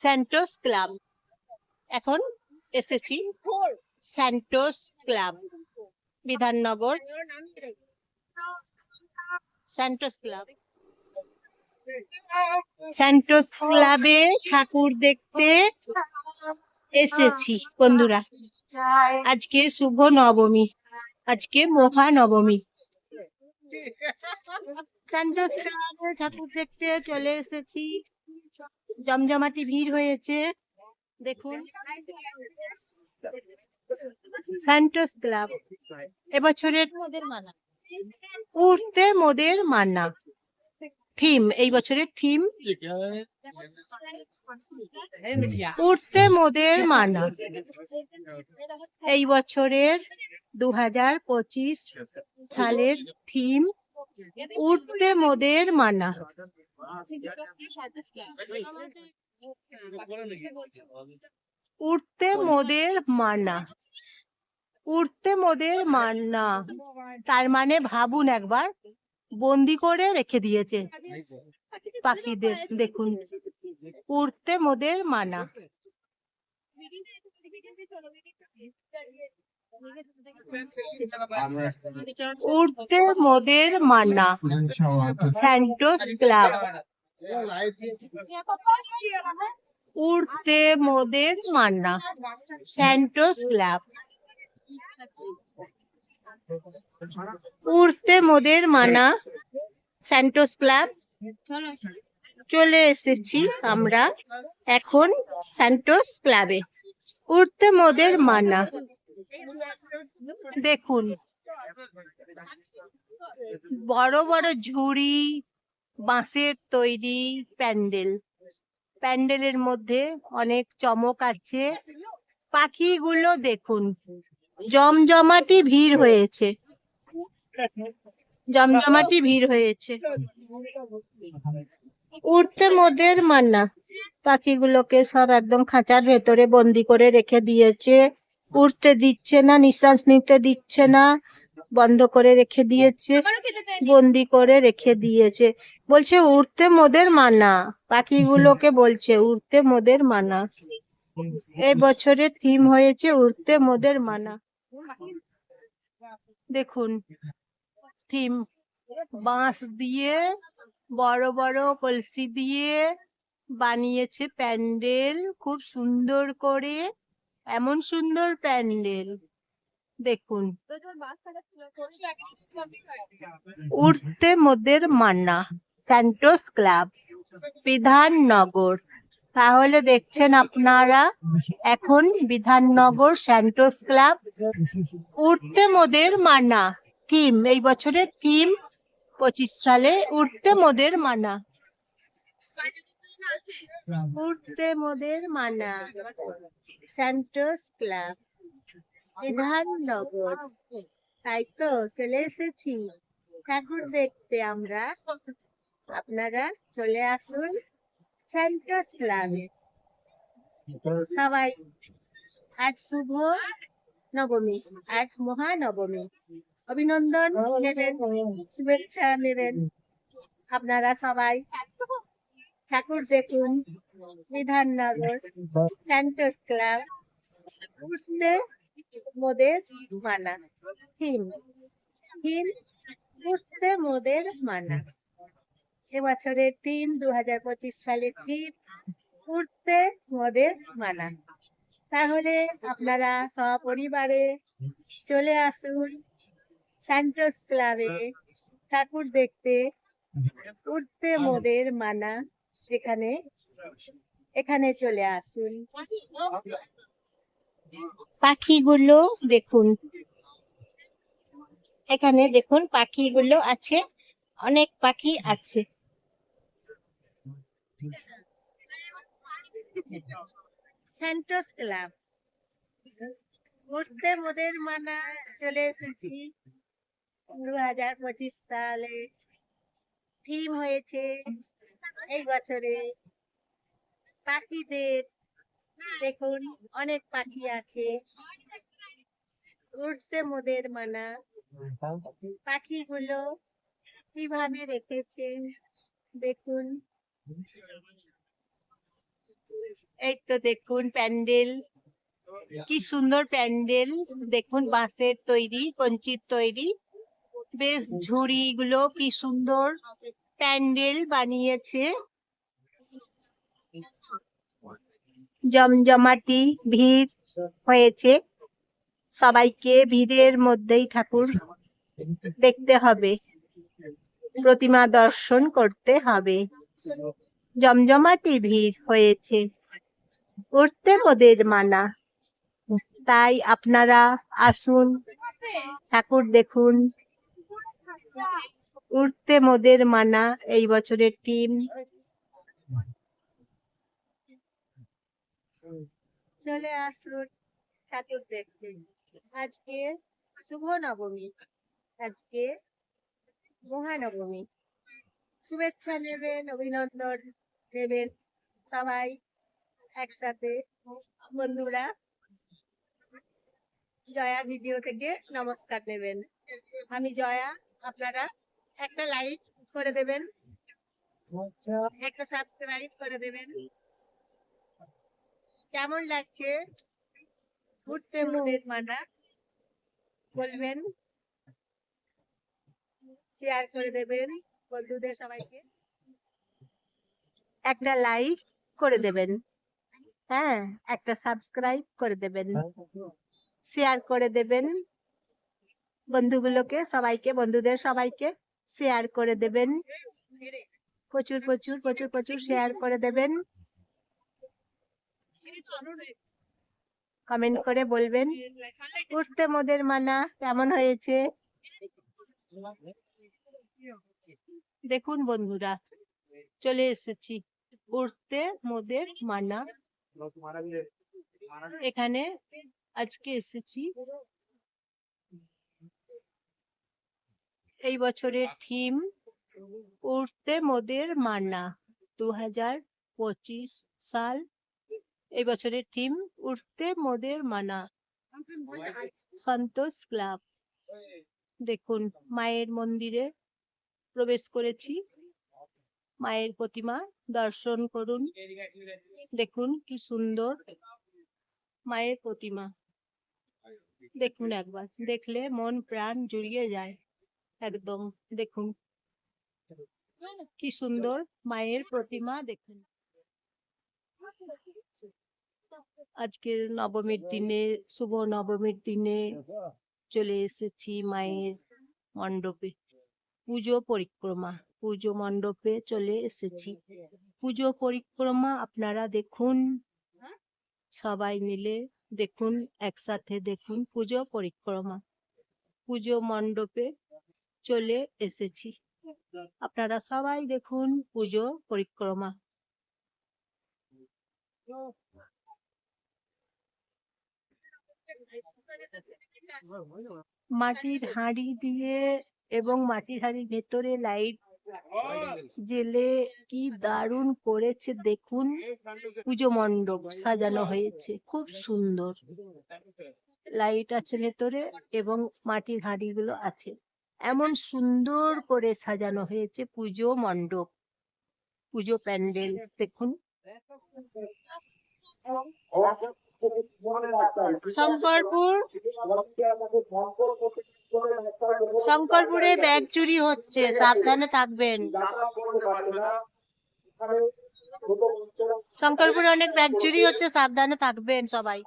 Santos club এখন এসেছি Santos club Bidhannagar. Santos club Santos ক্লাবে ঠাকুর দেখতে এসেছি, বন্ধুরা। আজকে শুভ নবমী, আজকে মহানবমী। স্যান্টোস ক্লাবে ঠাকুর দেখতে চলে এসেছি। জমজমাটি ভিড় হয়েছে, দেখুন। স্যান্টোস ক্লাব এবছরের মোদের মানা উঠতে মোদের মানা থিম এই বছরের থিম উঠতে মোদের মানা এই বছরের দু হাজার পঁচিশ সালের থিম উঠতে মোদের মানা উঠতে মোদের মানা। উঠতে মোদের মানা। তার মানে ভাবুন একবার, বন্দি করে রেখে দিয়েছে পাখিদের, দেখুন। উঠতে মোদের মানা। উঠতে মোদের মানা স্যান্টোস ক্লাব। উঠতে মোদের মান্না স্যান্টোস ক্লাব। উঠতে মোদের মানা স্যান্টোস ক্লাব। চলে এসেছি আমরা এখন স্যান্টোস ক্লাবে। উঠতে মোদের মানা দেখুন, বড় বড় ঝুড়ি, বাঁশের তৈরি প্যান্ডেল। প্যান্ডেলের মধ্যে অনেক চমক আছে। পাখিগুলো দেখুন, জমজমাটি ভিড় হয়েছে। জমজমাটি ভিড় হয়েছে। উঠতে মোদের মান্না। পাখিগুলোকে সব একদম খাঁচার ভেতরে বন্দি করে রেখে দিয়েছে। উঠতে দিচ্ছে না নিঃশ্বাস নিতে দিচ্ছে না বন্ধ করে রেখে দিয়েছে বন্দি করে রেখে দিয়েছে। বলছে উঠতে মোদের মানা। পাখিগুলোকে বলছে উঠতে মোদের মানা। এই বছরের থিম হয়েছে উঠতে মোদের মানা। দেখুন থিম। বাঁশ দিয়ে বড় বড় কলসি দিয়ে বানিয়েছে প্যান্ডেল। খুব সুন্দর করে এমন সুন্দর প্যান্ডেল। দেখুন। উঠতে মোদের মান্না, স্যান্টোস ক্লাব বিধাননগর তাহলে দেখছেন আপনারা, এখন বিধাননগর স্যান্টোস ক্লাব উঠতে মোদের মানা থিম, এই বছরের থিম পঁচিশ সালে উঠতে মোদের মানা উঠতে মোদের মানা স্যান্টোস ক্লাব বিধাননগর তাই তো, চলে এসেছি। ঠাকুর দেখতে আমরা, আপনারা চলে আসুন স্যান্টোস ক্লাবে সবাই, আজ শুভ নবমী, আজ মহানবমী। অভিনন্দন নেবেন, শুভেচ্ছা নেবেন। আপনারা সবাই, ঠাকুর দেখুন। বিধাননগর স্যান্টোস ক্লাব উঠতে মোদের মানা। হিম হিম উঠতে মোদের মানা। এবছরের টিম দু হাজার পঁচিশ সালের টিম উঠতে মোদের মানা। তাহলে আপনারা সপরিবারে চলে আসুন স্যান্টোস ক্লাবে ঠাকুর দেখতে। উঠতে মোদের মানা। যেখানে, এখানে চলে আসুন। পাখিগুলো দেখুন। এখানে দেখুন, পাখিগুলো আছে, অনেক পাখি আছে। স্যান্টোস ক্লাব উঠতে মোদের মানা চলে এসেছি। দু হাজার পঁচিশ সালে থিম হয়েছে এই বছরে পাখিদের দেখুন, অনেক পাখি আছে। উঠতে মোদের মানা পাখিগুলো কীভাবে রেখেছে দেখুন। এই তো দেখুন প্যান্ডেল। কি সুন্দর প্যান্ডেল। দেখুন বাঁশের তৈরি, কঞ্চির তৈরি। বেশ ঝুড়ি গুলো কি সুন্দর। প্যান্ডেল বানিয়েছে। জমজমাটি, ভিড় হয়েছে। সবাইকে ভিড়ের মধ্যেই ঠাকুর দেখতে হবে, প্রতিমা দর্শন করতে হবে। জমজমাটি ভিড় হয়েছে উঠতে মোদের মানা। তাই আপনারা আসুন, ঠাকুর দেখুন উঠতে মোদের মানা, এই বছরের টিম চলে আসুন ঠাকুর দেখতে। আজকে শুভ নবমী আজকে মহানবমী। শুভেচ্ছা নেবেন, অভিনন্দন নেবেন সবাই একসাথে। বন্ধুরা, জয়া ভিডিও থেকে নমস্কার নেবেন। আমি জয়া আপনারা একটা লাইক করে দেবেন। একটা সাবস্ক্রাইব করে দেবেন। কেমন লাগছে? ঘুরতে মোদের মানা বলবেন। শেয়ার করে দেবেন বন্ধুদের সবাইকে। একটা লাইক করে দেবেন। হ্যাঁ একটা সাবস্ক্রাইব করে দেবেন। শেয়ার করে দেবেন। বন্ধুগুলোকে, সবাইকে, বন্ধুদের সবাইকে শেয়ার করে দেবেন। প্রচুর প্রচুর প্রচুর প্রচুর শেয়ার করে দেবেন। কমেন্ট করে বলবেন। উঠতে মোদের মানা, কেমন হয়েছে? দেখুন বন্ধুরা, চলে এসেছি। উঠতে মোদের মানা। এখানে আজকে এসেছি এই বছরের থিম উঠতে মোদের মানা দু হাজার পঁচিশ সাল। এই বছরের থিম উঠতে মোদের মানা সন্তোষ ক্লাব। দেখুন, মায়ের মন্দিরে প্রবেশ করেছি। মায়ের প্রতিমা দর্শন করুন। দেখুন কি সুন্দর মায়ের প্রতিমা। দেখুন একবার, দেখলে মন প্রাণ জুড়িয়ে যায়। একদম দেখুন। কি সুন্দর মায়ের প্রতিমা দেখুন। আজকের নবমীর দিনে শুভ নবমীর দিনে চলে এসেছি মায়ের মণ্ডপে। পুজো পরিক্রমা পুজো মণ্ডপে চলে এসেছি। পুজো পরিক্রমা আপনারা দেখুন। সবাই মিলে দেখুন একসাথে দেখুন পুজো পরিক্রমা। পুজো মণ্ডপে চলে এসেছি। আপনারা সবাই দেখুন পুজো পরিক্রমা। মাটির হাঁড়ি দিয়ে এবং মাটির হাঁড়ির ভেতরে লাইট জেলে কি দারুণ করেছে দেখুন। পুজো মণ্ডপ সাজানো হয়েছে, খুব সুন্দর। লাইট আছে ভেতরে এবং মাটির হাঁড়িগুলো আছে। এমন সুন্দর করে সাজানো হয়েছে পুজো মণ্ডপ। পুজো প্যান্ডেল, দেখুন। শঙ্করপুর, শঙ্করপুরে ব্যাগ চুরি হচ্ছে, সাবধানে থাকবেন। শঙ্করপুরে অনেক ব্যাগ চুরি হচ্ছে, সাবধানে থাকবেন সবাই।